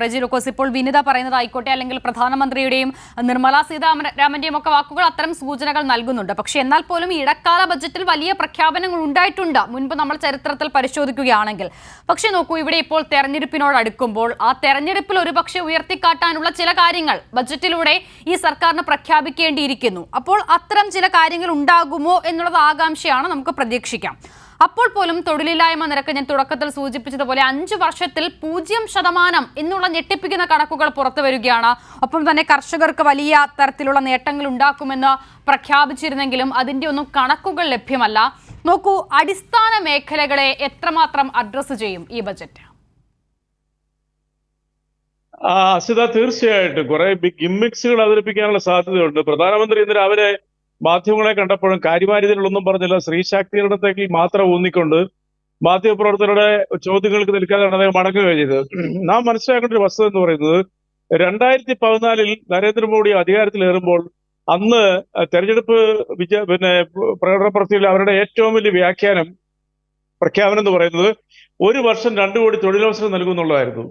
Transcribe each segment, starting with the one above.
റെജി ലൂക്കോസ് ഇപ്പോൾ വിനിത പറയുന്നതായിക്കോട്ടെ അല്ലെങ്കിൽ പ്രധാനമന്ത്രിയുടെയും നിർമ്മലാ സീതാരാമന്റെയും ഒക്കെ വാക്കുകൾ അത്തരം സൂചനകൾ നൽകുന്നുണ്ട്. പക്ഷേ എന്നാൽ പോലും ഇടക്കാല ബജറ്റിൽ വലിയ പ്രഖ്യാപനങ്ങൾ ഉണ്ടായിട്ടുണ്ട്. മുൻപ് നമ്മൾ ചരിത്രത്തിൽ പരിശോധിക്കുകയാണെങ്കിൽ. പക്ഷേ നോക്കൂ ഇവിടെ ഇപ്പോൾ തെരഞ്ഞെടുപ്പിനോട് അടുക്കുമ്പോൾ ആ തെരഞ്ഞെടുപ്പിൽ ഒരുപക്ഷെ ഉയർത്തിക്കാട്ടാനുള്ള ചില കാര്യങ്ങൾ ബജറ്റിലൂടെ ഈ സർക്കാരിന് പ്രഖ്യാപിക്കേണ്ടിയിരിക്കുന്നു. അപ്പോൾ അത്തരം ചില കാര്യങ്ങൾ ഉണ്ടാകുമോ എന്നുള്ളത് ആകാംക്ഷയാണ് നമുക്ക് പ്രതീക്ഷിക്കാം. അപ്പോൾ പോലും തൊഴിലില്ലായ്മ നിരക്ക് ഞാൻ തുടക്കത്തിൽ സൂചിപ്പിച്ചതുപോലെ അഞ്ച് വർഷത്തിൽ പൂജ്യം ശതമാനം എന്നുള്ള ഞെട്ടിപ്പിക്കുന്ന കണക്കുകൾ പുറത്തു വരികയാണ്. ഒപ്പം തന്നെ കർഷകർക്ക് വലിയ തരത്തിലുള്ള നേട്ടങ്ങൾ ഉണ്ടാക്കുമെന്ന് പ്രഖ്യാപിച്ചിരുന്നെങ്കിലും അതിന്റെ ഒന്നും കണക്കുകൾ ലഭ്യമല്ല. നോക്കൂ അടിസ്ഥാന മേഖലകളെ എത്രമാത്രം അഡ്രസ്സ് ചെയ്യും ഈ ബജറ്റ് ആ അസിത തീർച്ചയായിട്ടും. കുറെ ഗിമ്മിക്സുകൾ അവതരിപ്പിക്കാനുള്ള സാധ്യതയുണ്ട്. പ്രധാനമന്ത്രി ഇന്ന് രാവിലെ മാധ്യമങ്ങളെ കണ്ടപ്പോഴും കാര്യമാരിതിലൊന്നും പറഞ്ഞില്ല. സ്ത്രീ ശാക്തീകരണത്തേക്ക് മാത്രം ഊന്നിക്കൊണ്ട് മാധ്യമപ്രവർത്തകരുടെ ചോദ്യങ്ങൾക്ക് നിൽക്കാതെയാണ് അദ്ദേഹം മടങ്ങുക ചെയ്തത്. നാം മനസ്സിലാക്കേണ്ട ഒരു വസ്തുത എന്ന് പറയുന്നത് രണ്ടായിരത്തി പതിനാലിൽ നരേന്ദ്രമോദി അധികാരത്തിലേറുമ്പോൾ അന്ന് തെരഞ്ഞെടുപ്പ് വിജ പിന്നെ പ്രകടന പ്രവർത്തിയിൽ അവരുടെ ഏറ്റവും വലിയ വ്യാഖ്യാനം പ്രഖ്യാപനം എന്ന് പറയുന്നത് ഒരു വർഷം രണ്ടു കോടി തൊഴിലവസരം നൽകുന്നുള്ളതായിരുന്നു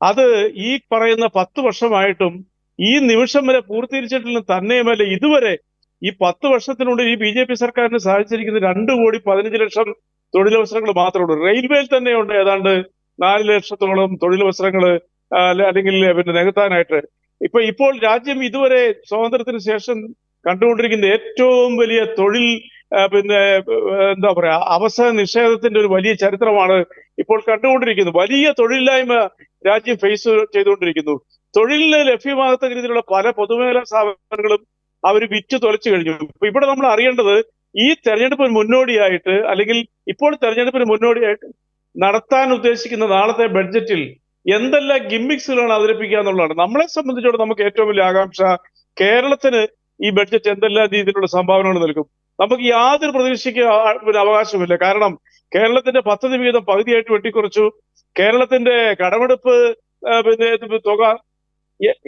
അത് ഈ പറയുന്ന പത്ത് വർഷമായിട്ടും ഈ നിമിഷം വരെ പൂർത്തീകരിച്ചിട്ടില്ല തന്നെയുമല്ല ഇതുവരെ ഈ പത്ത് വർഷത്തിനുള്ളിൽ ഈ ബി ജെ പി സർക്കാരിന് സാധിച്ചിരിക്കുന്ന രണ്ട് കോടി പതിനഞ്ച് ലക്ഷം തൊഴിലവസരങ്ങൾ മാത്രമേ ഉള്ളൂ റെയിൽവേയിൽ തന്നെയുണ്ട്. ഏതാണ്ട് നാല് ലക്ഷത്തോളം തൊഴിലവസരങ്ങൾ അല്ലെങ്കിൽ പിന്നെ നികത്താനായിട്ട്. ഇപ്പൊ ഇപ്പോൾ രാജ്യം ഇതുവരെ സ്വാതന്ത്ര്യത്തിന് ശേഷം കണ്ടുകൊണ്ടിരിക്കുന്ന ഏറ്റവും വലിയ തൊഴിൽ പിന്നെ എന്താ പറയാ അവസര നിഷേധത്തിന്റെ ഒരു വലിയ ചരിത്രമാണ് ഇപ്പോൾ കണ്ടുകൊണ്ടിരിക്കുന്നത്. വലിയ തൊഴിലില്ലായ്മ രാജ്യം ഫേസ് ചെയ്തുകൊണ്ടിരിക്കുന്നു. തൊഴിലിന് ലഭ്യമാകാത്ത രീതിയിലുള്ള പല പൊതുമേഖലാ സ്ഥാപനങ്ങളും അവർ വിറ്റ് തൊലച്ചു കഴിഞ്ഞു. ഇപ്പൊ ഇവിടെ നമ്മൾ അറിയേണ്ടത് ഈ തെരഞ്ഞെടുപ്പിന് മുന്നോടിയായിട്ട് അല്ലെങ്കിൽ ഇപ്പോൾ തെരഞ്ഞെടുപ്പിന് മുന്നോടിയായിട്ട് നടത്താൻ ഉദ്ദേശിക്കുന്ന നാളത്തെ ബഡ്ജറ്റിൽ എന്തെല്ലാം ഗിമ്മിക്സുകളാണ് അവതരിപ്പിക്കുക എന്നുള്ളതാണ്. നമ്മളെ സംബന്ധിച്ചിടത്തോളം നമുക്ക് ഏറ്റവും വലിയ ആകാംക്ഷ കേരളത്തിന് ഈ ബഡ്ജറ്റ് എന്തെല്ലാം രീതിയിലുള്ള സംഭാവനകൾ നൽകും. നമുക്ക് യാതൊരു പ്രതീക്ഷയ്ക്ക് അവകാശമില്ല കാരണം കേരളത്തിന്റെ പദ്ധതി വിഹിതം പകുതിയായിട്ട് വെട്ടിക്കുറച്ചു. കേരളത്തിന്റെ കടമെടുപ്പ് പിന്നെ തുക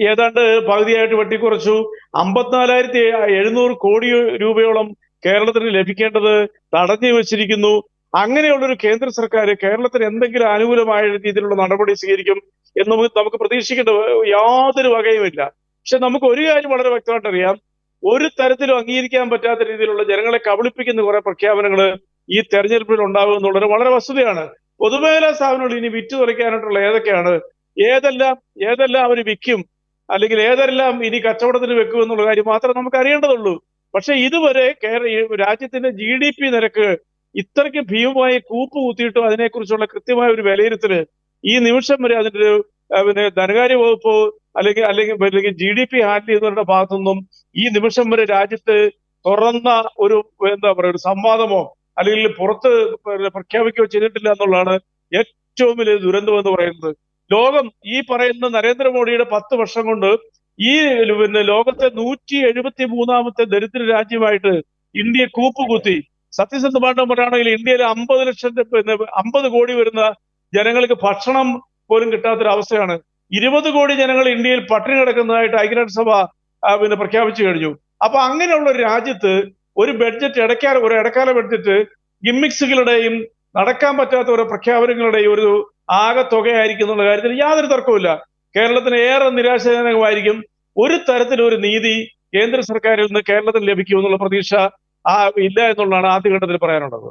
ഏതാണ്ട് പകുതിയായിട്ട് വെട്ടിക്കുറച്ചു. അമ്പത്തിനാലായിരത്തി എഴുന്നൂറ് കോടി രൂപയോളം കേരളത്തിന് ലഭിക്കേണ്ടത് തടഞ്ഞു വെച്ചിരിക്കുന്നു. അങ്ങനെയുള്ളൊരു കേന്ദ്ര സർക്കാർ കേരളത്തിന് എന്തെങ്കിലും അനുകൂലമായ രീതിയിലുള്ള നടപടി സ്വീകരിക്കും എന്ന് നമുക്ക് നമുക്ക് പ്രതീക്ഷിക്കേണ്ട യാതൊരു വകയുമില്ല പക്ഷെ നമുക്ക് ഒരു കാര്യം വളരെ വ്യക്തമായിട്ട് അറിയാം. ഒരു തരത്തിലും അംഗീകരിക്കാൻ പറ്റാത്ത രീതിയിലുള്ള ജനങ്ങളെ കബളിപ്പിക്കുന്ന കുറെ പ്രഖ്യാപനങ്ങൾ ഈ തെരഞ്ഞെടുപ്പിൽ ഉണ്ടാകും എന്നുള്ളത് വളരെ വസ്തുതയാണ്. പൊതുമേഖലാ സ്ഥാപനങ്ങൾ ഇനി വിറ്റു തുറയ്ക്കാനായിട്ടുള്ള ഏതൊക്കെയാണ്? ഏതെല്ലാം ഏതെല്ലാം അവർ വിൽക്കും? അല്ലെങ്കിൽ ഏതെല്ലാം ഇനി കച്ചവടത്തിന് വെക്കും എന്നുള്ള കാര്യം മാത്രമേ നമുക്ക് അറിയേണ്ടതുള്ളൂ. പക്ഷെ ഇതുവരെ കേരള രാജ്യത്തിന്റെ ജി ഡി പി നിരക്ക് ഇത്രയ്ക്ക് ഭീമമായി കൂപ്പ് കുത്തിയിട്ടും അതിനെക്കുറിച്ചുള്ള കൃത്യമായ ഒരു വിലയിരുത്തൽ ഈ നിമിഷം വരെ അതിന്റെ പിന്നെ ധനകാര്യ വകുപ്പ് അല്ലെങ്കിൽ അല്ലെങ്കിൽ അല്ലെങ്കിൽ ജി ഡി പി ഹാൻഡിൽ ചെയ്യുന്നവരുടെ ഭാഗത്തുനിന്നും ഈ നിമിഷം വരെ രാജ്യത്ത് തുറന്ന ഒരു എന്താ പറയുക ഒരു സംവാദമോ അല്ലെങ്കിൽ പുറത്ത് പ്രഖ്യാപിക്കുകയോ ചെയ്തിട്ടില്ല എന്നുള്ളതാണ് ഏറ്റവും വലിയ ദുരന്തം എന്ന് പറയുന്നത്. ലോകം ഈ പറയുന്ന നരേന്ദ്രമോദിയുടെ പത്ത് വർഷം കൊണ്ട് ഈ പിന്നെ ലോകത്തെ നൂറ്റി എഴുപത്തി മൂന്നാമത്തെ ദരിദ്ര രാജ്യമായിട്ട് ഇന്ത്യ കൂപ്പുകുത്തി. സത്യസന്ധമായിട്ട് പറയുകയാണെങ്കിൽ ഇന്ത്യയിൽ അമ്പത് ലക്ഷം പിന്നെ അമ്പത് കോടി വരുന്ന ജനങ്ങൾക്ക് ഭക്ഷണം പോലും കിട്ടാത്തൊരവസ്ഥയാണ്. ഇരുപത് കോടി ജനങ്ങൾ ഇന്ത്യയിൽ പട്ടിണി കിടക്കുന്നതായിട്ട് ഐക്യരാഷ്ട്രസഭ പിന്നെ പ്രഖ്യാപിച്ചു കഴിഞ്ഞു. അപ്പൊ അങ്ങനെയുള്ള ഒരു രാജ്യത്ത് ഒരു ബഡ്ജറ്റ് ഇടയ്ക്കാല ഒരു ഇടക്കാല ബഡ്ജറ്റ് ഗിമ്മിക്സുകളുടെയും നടക്കാൻ പറ്റാത്ത ഓരോ പ്രഖ്യാപനങ്ങളുടെയും ഒരു ആകെ തുകയായിരിക്കും എന്നുള്ള കാര്യത്തിൽ യാതൊരു തർക്കവുമില്ല. കേരളത്തിന് ഏറെ നിരാശാജനകമായിരിക്കും. ഒരു തരത്തിലൊരു നീതി കേന്ദ്ര സർക്കാരിൽ നിന്ന് കേരളത്തിന് ലഭിക്കുമെന്നുള്ള പ്രതീക്ഷ ആ ഇല്ല എന്നുള്ളതാണ് ആദ്യഘട്ടത്തിൽ പറയാനുള്ളത്.